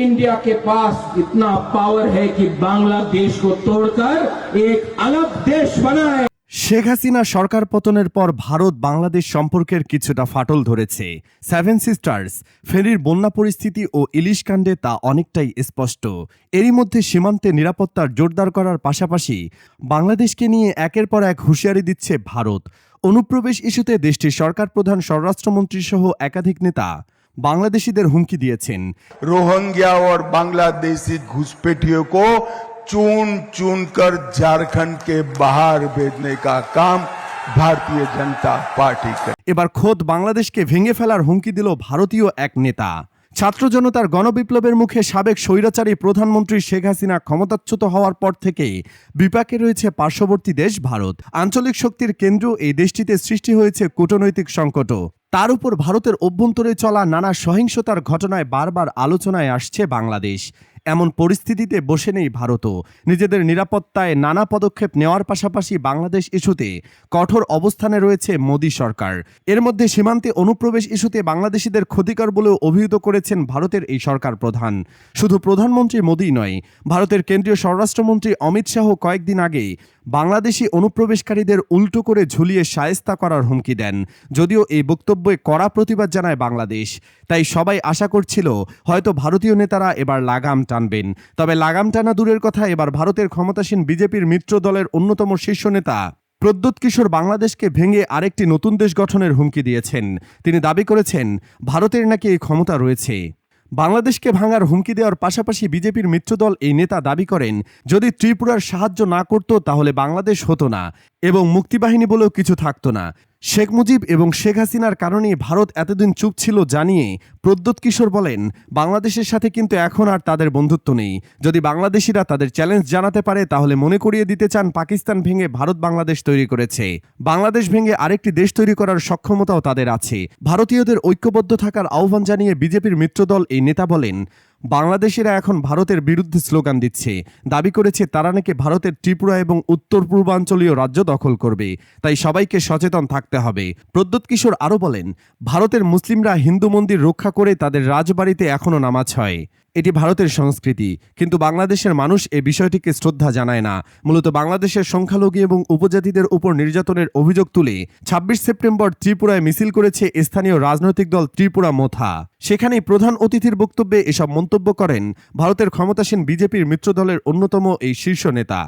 India के पास इतना power है कि बांग्लादेश को तोड़कर एक अलग देश बनाए শেখ হাসিনা সরকার পতনের পর ভারত বাংলাদেশ সম্পর্কের কিছুটা ফাটল ধরেছে সেভেন সিস্টার্স ফেরির বন্যা পরিস্থিতি ও ইলিশ কাণ্ডে তা অনেকটাই স্পষ্ট এরই মধ্যে সীমান্তে নিরাপত্তার জোরদার করার পাশাপাশি বাংলাদেশকে নিয়ে একের পর এক হুঁশিয়ারি দিচ্ছে ভারত অনুপ্রবেশ ইস্যুতে দেশটির সরকার প্রধান স্বরাষ্ট্রমন্ত্রী সহ একাধিক নেতা বাংলাদেশিদের হুমকি দিয়েছেন रोहिंग्या और बांग्लादेशी घुसपैठियों को चुन चुन कर झारखंड के बाहर भेजने का काम भारतीय जनता पार्टी कर এবার খোদ বাংলাদেশকে ভেঙে ফেলার হুমকি দিল ভারতীয় এক নেতা ছাত্র জনতার গণবিপ্লবের মুখে সাবেক স্বৈরাচারী প্রধানমন্ত্রী শেখ হাসিনা ক্ষমতাচ্যুত হওয়ার পর থেকে বিপাকে রয়েছে পার্শ্ববর্তী দেশ ভারত আঞ্চলিক শক্তির কেন্দ্র এই দেশটিতে সৃষ্টি হয়েছে কূটনৈতিক সংকটও তার উপর ভারতের অভ্যন্তরে চলা নানা সহিংসতার ঘটনায় বারবার আলোচনায় আসছে বাংলাদেশ। এমন পরিস্থিতিতে বসে নেই ভারতও। নিজেদের নিরাপত্তায় নানা পদক্ষেপ নেওয়ার পাশাপাশি বাংলাদেশ ইস্যুতে কঠোর অবস্থানে রয়েছে মোদী সরকার। এর মধ্যে সীমান্তে অনুপ্রবেশ ইস্যুতে বাংলাদেশিদের ক্ষতিকর বলেও অভিহিত করেছেন ভারতের এই সরকার প্রধান। শুধু প্রধানমন্ত্রী মোদী নয়, ভারতের কেন্দ্রীয় স্বরাষ্ট্রমন্ত্রী অমিত শাহ কয়েকদিন আগে বাংলাদেশি অনুপ্রবেশকারীদের উল্টো করে ঝুলিয়ে সায়স্তা করার হুমকি দেন। যদিও এই বক্তব্যে কড়া প্রতিবাদ জানায় বাংলাদেশ। তাই সবাই আশা করছিল, হয়তো ভারতীয় নেতারা এবার লাগাম টানবেন। তবে লাগাম টানা দূরের কথা, এবার ভারতের ক্ষমতাসীন বিজেপির মিত্র দলের অন্যতম শীর্ষ নেতা প্রদ্যুৎ কিশোর বাংলাদেশকে ভেঙে আরেকটি নতুন দেশ গঠনের হুমকি দিয়েছেন। তিনি দাবি করেছেন, ভারতের নাকি এই ক্ষমতা রয়েছে। বাংলাদেশকে ভাঙার হুমকি দেওয়ার পাশাপাশি বিজেপির মিত্রদল এই নেতা দাবি করেন, যদি ত্রিপুরার সাহায্য না করত তাহলে বাংলাদেশ হতো না এবং মুক্তিবাহিনী বলেও কিছু থাকতো না। শেখ মুজিব এবং শেখ হাসিনার কারণেই ভারত এতদিন চুপ ছিল জানিয়ে প্রদ্যুৎ কিশোর বলেন, বাংলাদেশের সাথে কিন্তু এখন আর তাদের বন্ধুত্ব নেই। যদি বাংলাদেশিরা তাদের চ্যালেঞ্জ জানাতে পারে, তাহলে মনে করিয়ে দিতে চান পাকিস্তান ভেঙে ভারত বাংলাদেশ তৈরি করেছে। বাংলাদেশ ভেঙে আরেকটি দেশ তৈরি করার সক্ষমতাও তাদের আছে। ভারতীয়দের ঐক্যবদ্ধ থাকার আহ্বান জানিয়ে বিজেপির মিত্রদল এই নেতা বলেন বাংলাদেশিরা এখন ভারতের বিরুদ্ধে স্লোগান দিচ্ছে। দাবি করেছে, তারা নাকি ভারতের ত্রিপুরা এবং উত্তর পূর্বাঞ্চলীয় রাজ্য দখল করবে। তাই সবাইকে সচেতন থাকতে হবে। প্রদ্যুৎ কিশোর আরও বলেন, ভারতের মুসলিমরা হিন্দু মন্দির রক্ষা করে তাদের রাজবাড়িতে এখনও নামাজ হয়। এটি ভারতের সংস্কৃতি, কিন্তু বাংলাদেশের মানুষ এ বিষয়টিকে শ্রদ্ধা জানায় না। মূলত বাংলাদেশের সংখ্যালঘু এবং উপজাতিদের উপর নির্যাতনের অভিযোগ তুলে ছাব্বিশ সেপ্টেম্বর ত্রিপুরায় মিছিল করেছে স্থানীয় রাজনৈতিক দল ত্রিপুরা মোথা। সেখানেই প্রধান অতিথির বক্তব্যে এসব মন্তব্য করেন ভারতের ক্ষমতাসীন বিজেপির মিত্রদলের অন্যতম এই শীর্ষ নেতা।